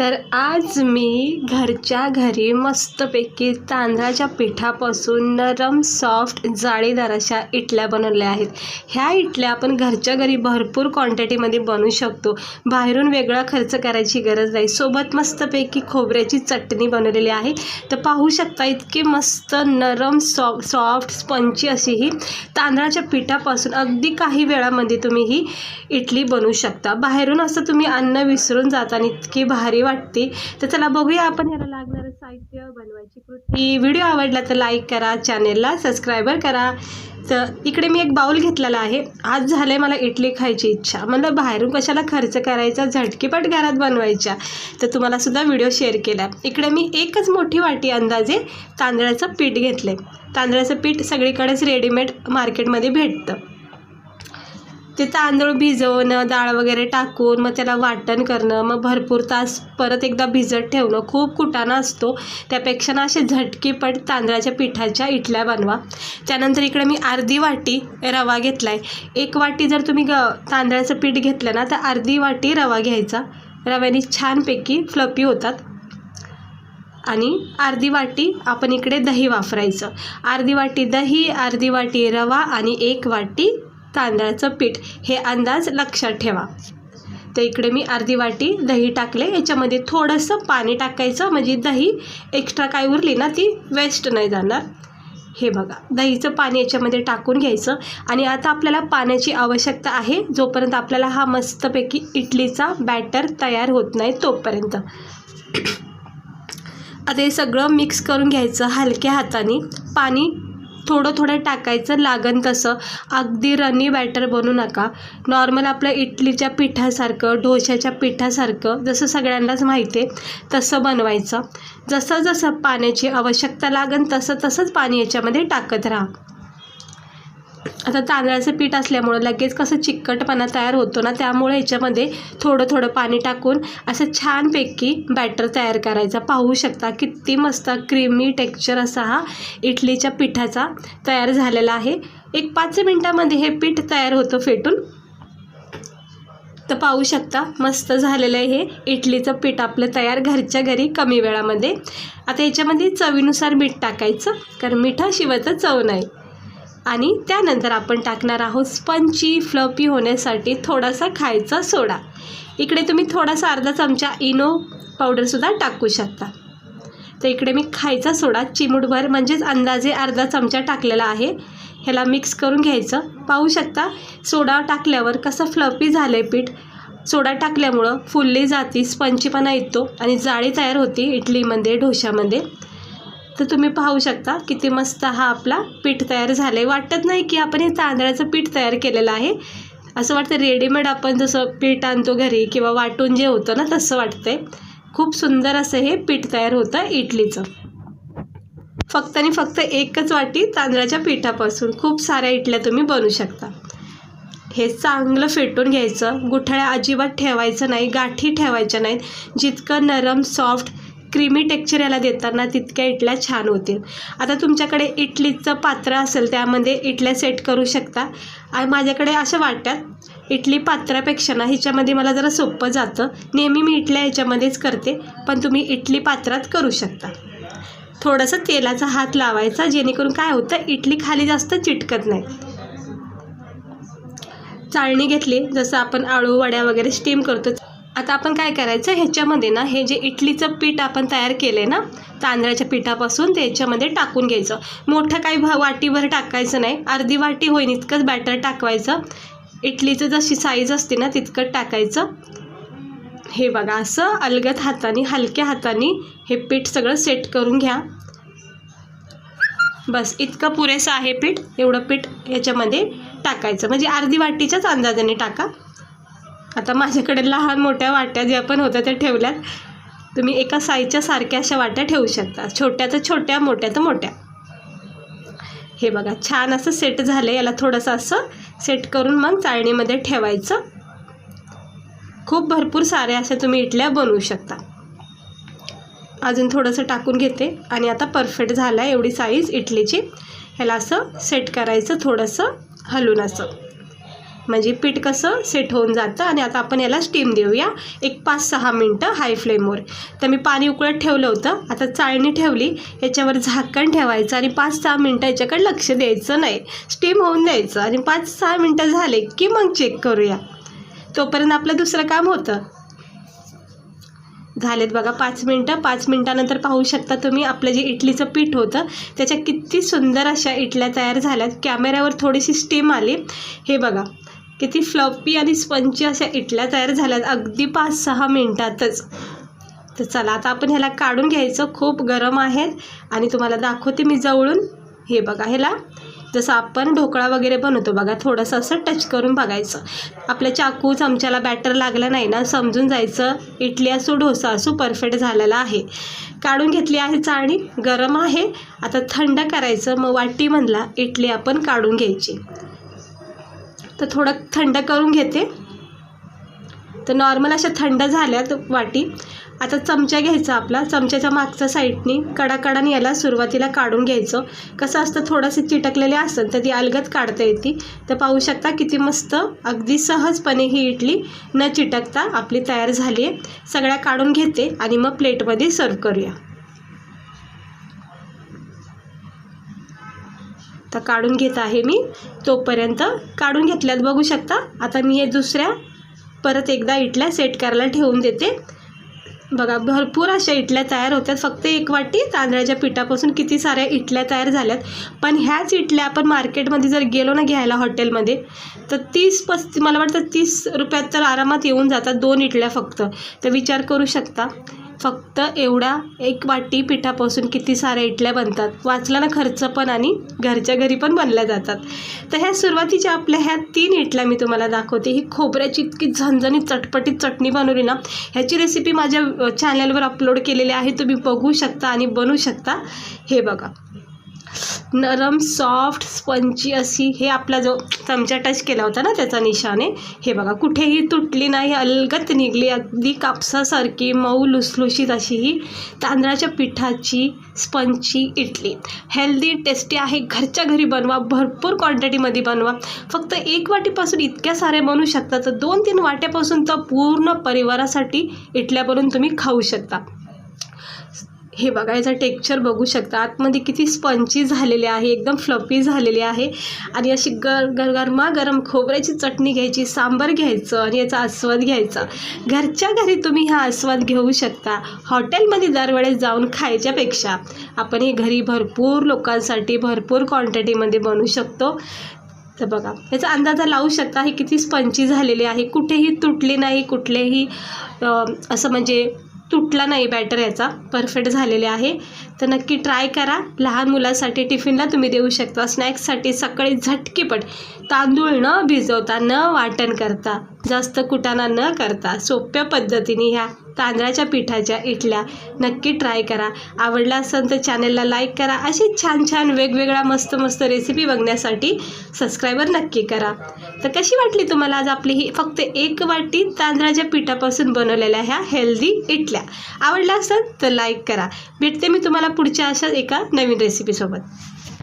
तर आज मी घरच्या घरी मस्तपैकी तांदळाच्या पिठापासून नरम सॉफ्ट जाळीदार अशा इटल्या बनवल्या आहेत. ह्या इटल्या आपण घरच्या घरी भरपूर क्वांटिटीमध्ये बनवू शकतो. बाहेरून वेगळा खर्च करायची गरज नाही. सोबत मस्तपैकी खोबऱ्याची चटणी बनवलेली आहे. तर पाहू शकता इतकी मस्त नरम सॉ सॉफ्ट स्पंची अशी ही तांदळाच्या पिठापासून अगदी काही वेळामध्ये तुम्ही ही इटली बनवू शकता. बाहेरून असं तुम्ही अन्न विसरून जाता आणि इतकी भारी वाटते. तर चला बघूया आपण याला लागणारं साहित्य बनवायची कृती. व्हिडिओ आवडला तर लाईक करा चॅनेलला सबस्क्रायबर करा. तर इकडे मी एक बाऊल घेतलेला आहे. आज झालं आहे मला इडली खायची इच्छा. म्हणलं बाहेरून कशाला खर्च करायचा? झटकीपट घरात बनवायच्या. तर तुम्हाला सुद्धा व्हिडिओ शेअर केला. इकडे मी एकच मोठी वाटी अंदाजे तांदळाचं पीठ घेतलं आहे तांदळाचं पीठ सगळीकडेच रेडीमेड मार्केटमध्ये भेटतं. ते तांदूळ भिजवणं डाळ वगैरे टाकून मग त्याला वाटण करणं मग भरपूर तास परत एकदा भिजत ठेवणं. खूप कुटाणा असतो. त्यापेक्षा ना असे झटकीपट तांदळाच्या पिठाच्या इटल्या बनवा. त्यानंतर इकडे मी अर्धी वाटी रवा घेतला आहे एक वाटी जर तुम्ही ग तांदळाचं पीठ घेतलं ना तर अर्धी वाटी रवा घ्यायचा. रव्याने छानपैकी फ्लपी होतात. आणि अर्धी वाटी आपण इकडे दही वापरायचं. अर्धी वाटी दही अर्धी वाटी रवा आणि एक वाटी तांदळाचं पीठ हे अंदाज लक्षात ठेवा. तर इकडे मी अर्धी वाटी दही टाकले. याच्यामध्ये थोडंसं पाणी टाकायचं. म्हणजे दही एक्स्ट्रा काय उरली ना ती वेस्ट नाही जाणार. हे बघा दहीचं पाणी याच्यामध्ये टाकून घ्यायचं. आणि आता आपल्याला पाण्याची आवश्यकता आहे. जोपर्यंत आपल्याला हा मस्तपैकी इडलीचा बॅटर तयार होत नाही तोपर्यंत. आता हे सगळं मिक्स करून घ्यायचं हलक्या हाताने. पाणी थोडं थोडं टाकायचं लागन तसं. अगदी रनी बॅटर बनू नका. नॉर्मल आपलं इडलीच्या पिठासारखं डोशाच्या पिठासारखं जसं सगळ्यांनाच माहिती आहे तसं बनवायचं. जसं जसं पाण्याची आवश्यकता लागन तसं तसंच पाणी याच्यामध्ये टाकत राहा. आता तांदळाचं पीठ असल्यामुळं लगेच कसं चिकटपणा तयार होतो ना त्यामुळे याच्यामध्ये थोडं थोडं पाणी टाकून असं छानपैकी बॅटर तयार करायचा. पाहू शकता किती मस्त क्रीमी टेक्स्चर असा हा इडलीच्या पिठाचा तयार झालेला आहे. एक पाच मिनटामध्ये हे पीठ तयार होतं फेटून. तर पाहू शकता मस्त झालेलं आहे हे इडलीचं पीठ आपलं तयार घरच्या घरी कमी वेळामध्ये. आता याच्यामध्ये चवीनुसार मीठ टाकायचं कारण मिठाशिवाय तर चव नाही. आणि त्यानंतर आपण टाकणार आहोत स्पंची फ्लपी होण्यासाठी थोडासा खायचा सोडा. इकडे तुम्ही थोडासा अर्धा चमचा इनो पावडरसुद्धा टाकू शकता. तर इकडे मी खायचा सोडा. चिमूटभर म्हणजेच अंदाजे अर्धा चमचा टाकलेला आहे. ह्याला मिक्स करून घ्यायचं. पाहू शकता सोडा टाकल्यावर कसं फ्लपी झालं आहे पीठ. सोडा टाकल्यामुळं फुलली जाती स्पंचीपणा येतो आणि जाळी तयार होती इडलीमध्ये डोशामध्ये तर तुम्ही पाहू शकता किती मस्त हा आपला पीठ तयार झालं आहे वाटत नाही की आपण हे तांदळाचं पीठ तयार केलेलं आहे. असं वाटतं रेडीमेड आपण जसं पीठ आणतो घरी किंवा वाटून जे होतं ना तसं वाटतंय. खूप सुंदर असं हे पीठ तयार होतं इडलीचं. फक्त आणि फक्त एकच वाटी तांदळाच्या पिठापासून खूप साऱ्या इडल्या तुम्ही बनवू शकता. हे चांगलं फेटून घ्यायचं. गुठळ्या अजिबात ठेवायचं नाही गाठी ठेवायच्या नाहीत. जितकं नरम सॉफ्ट क्रीमी टेक्चर याला देताना तितक्या इटल्या छान होतील. आता तुमच्याकडे इडलीचं पात्र असेल त्यामध्ये इटल्या सेट करू शकता. आणि माझ्याकडे अशा वाटतात इडली पात्रापेक्षा ना ह्याच्यामध्ये मला जरा सोपं जातं. नेहमी मी इटल्या ह्याच्यामध्येच करते पण तुम्ही इडली पात्रात करू शकता. थोडंसं तेलाचा हात लावायचा जेणेकरून काय होतं इडली खाली जास्त चिटकत नाही. चाळणी घेतली जसं आपण आळू वड्या वगैरे स्टीम करतो आता आपण काय करायचं? ह्याच्यामध्ये ना हे जे इडलीचं पीठ आपण तयार केलं आहे ना तांदळाच्या पिठापासून ते ह्याच्यामध्ये टाकून घ्यायचं. मोठं काही भा वाटीभर टाकायचं नाही. अर्धी वाटी होईन इतकंच बॅटर टाकवायचं. इडलीचं जशी साईज असते ना तितकं टाकायचं. हे बघा असं अलगद हाताने हलक्या हाताने हे पीठ सगळं सेट करून घ्या. बस इतकं पुरेसं आहे पीठ. एवढं पीठ ह्याच्यामध्ये टाकायचं. म्हणजे अर्धी वाटीच्याच अंदाजाने टाका. आता माझ्याकडे लहान मोठ्या वाट्या ज्या पण होत्या त्या ठेवल्यात. तुम्ही एका साईजच्या सारख्या अशा वाट्या ठेवू शकता. छोट्या तर छोट्या मोठ्या तर मोठ्या. हे बघा छान असं सेट झालं याला थोडंसं असं सेट करून मग चाळणीमध्ये ठेवायचं. खूप भरपूर साऱ्या अशा तुम्ही इडल्या बनवू शकता. अजून थोडंसं टाकून घेते. आणि आता परफेक्ट झाला आहे एवढी साईज इडलीची ह्याला असं सेट करायचं थोडंसं हलून असं. म्हणजे पीठ कसं सेट होऊन जातं आणि आता आपण याला स्टीम देऊया. एक पाच सहा मिनटं हाय फ्लेमवर तर मी पाणी उकळत ठेवलं होतं. आता चाळणी ठेवली. याच्यावर झाकण ठेवायचं आणि पाच सहा मिनटं याच्याकडे लक्ष द्यायचं नाही. स्टीम होऊन द्यायचं आणि पाच सहा मिनटं झाले की मग चेक करूया. तोपर्यंत आपलं दुसरं काम होतं. झालेत बघा पाच मिनटं. पाच मिनटानंतर पाहू शकता तुम्ही आपलं जे इडलीचं पीठ होतं त्याच्या किती सुंदर अशा इडल्या तयार झाल्यात. कॅमेऱ्यावर थोडीशी स्टीम आली. हे बघा. किती फ्लपी आणि स्पंची अशा इडल्या तयार झाल्यात अगदी पाच सहा मिनटातच. तर चला आता आपण ह्याला काढून घ्यायचं. खूप गरम आहेत. आणि तुम्हाला दाखवते मी जवळून. हे बघा ह्याला. जसं आपण ढोकळा वगैरे बनवतो बघा थोडंसं असं टच करून बघायचं. आपल्या चाकू चमच्याला बॅटर लागलं नाही ना समजून जायचं. इडली असो डोसा असो परफेक्ट झालेला आहे. काढून घेतली आहे चाळणी. गरम आहे. आता थंड करायचं. मग वाटीमधला इडली आपण काढून घ्यायची. तर थोडं थंड करून घेते. तर नॉर्मल अशा थंड झाल्यात वाटी. आता चमचा घ्यायचा आपला. चमच्याच्या मागच्या साईडनी कडाकडाने याला सुरुवातीला काढून घ्यायचं. कसं असतं थोडंसं चिटकलेले असेल तर ती अलगत काढता येते. तर पाहू शकता किती मस्त अगदी सहजपणे ही इडली न चिटकता आपली तयार झाली आहे सगळ्या काढून घेते आणि मग प्लेटमध्ये सर्व करूया. तर काढून घेत आहे मी. तोपर्यंत काढून घेतल्यात बघू शकता. आता मी हे दुसऱ्या परत एकदा इटल्या सेट करायला ठेवून देते. बघा भरपूर अशा इटल्या तयार होत्यात. फक्त एक वाटी तांदळाच्या पिठापासून किती साऱ्या इटल्या तयार झाल्यात. पण ह्याच इटल्या आपण मार्केटमध्ये जर गेलो ना घ्यायला हॉटेलमध्ये तर तीस पस्ती मला वाटतं तीस रुपयात तर आरामात येऊन जातात दोन इटल्या फक्त. तर विचार करू शकता. फक्त एवढा एक वाटी पिठापासून किती साऱ्या इडल्या बनतात. वाचला ना खर्च पण आणि घरच्या घरी पण बनल्या जातात. तर ह्या सुरुवातीच्या आपल्या ह्या तीन इडल्या मी तुम्हाला दाखवते. ही खोबऱ्याची इतकी झणझणीत चटपटीत चटणी बनवली ना ह्याची रेसिपी माझ्या चॅनलवर अपलोड केलेली आहे. तुम्ही बघू शकता आणि बनवू शकता. हे बघा. नरम सॉफ्ट स्पंची अशी हे आपला जो चमचा टच केला होता ना त्याचा निशाने हे बघा कुठेही तुटली नाही अलगत निघली अगदी कापसासारखी मऊ लुसलुशीत अशी ही तांदळाच्या पिठाची स्पंची इडली. हेल्दी टेस्टी आहे घरच्या घरी बनवा भरपूर क्वांटिटीमध्ये बनवा. फक्त एक वाटीपासून इतक्या साऱ्या बनू शकता तर दोन तीन वाट्यापासून तर पूर्ण परिवारासाठी इडल्या बनवून तुम्ही खाऊ शकता. हे बघा याचं टेक्चर बघू शकता. आतमध्ये किती स्पंची झालेली आहे एकदम फ्लपी झालेली आहे. आणि अशी गर गर गरमागरम खोबऱ्याची चटणी घ्यायची सांबर घ्यायचं आणि याचा आस्वाद घ्यायचा. घरच्या घरी तुम्ही हा आस्वाद घेऊ शकता. हॉटेलमध्ये दरवेळेस जाऊन खायच्यापेक्षा आपण हे घरी भरपूर लोकांसाठी भरपूर क्वांटिटीमध्ये बनवू शकतो. तर बघा याचा अंदाजा लावू शकता हे किती स्पंची झालेली आहे. कुठेही तुटली नाही कुठलेही असं म्हणजे तुटला नाही बॅटर याचा. परफेक्ट झालेले आहे. तर नक्की ट्राय करा. लहान मुलासाठी टिफिनला तुम्ही देऊ शकता. स्नॅक्ससाठी सकाळी झटकीपट तांदूळ न भिजवता न वाटण करता जास्त कुटाणा न करता सोप्या पद्धतीने ह्या तांदळाच्या पिठाच्या इटल्या नक्की ट्राय करा. आवडला असेल तर चॅनलला लाईक करा. अशी छान छान वेगवेगळ्या मस्त मस्त रेसिपी बघण्यासाठी सबस्क्रायबर नक्की करा. तर कशी वाटली तुम्हाला आज आपली ही फक्त एक वाटी तांदळाच्या पिठापासून बनवलेल्या ह्या हेल्दी इटल्या? आवडल्या असेल तर लाईक करा. भेटते मी तुम्हाला पुढच्या अशा एका नवीन रेसिपीसोबत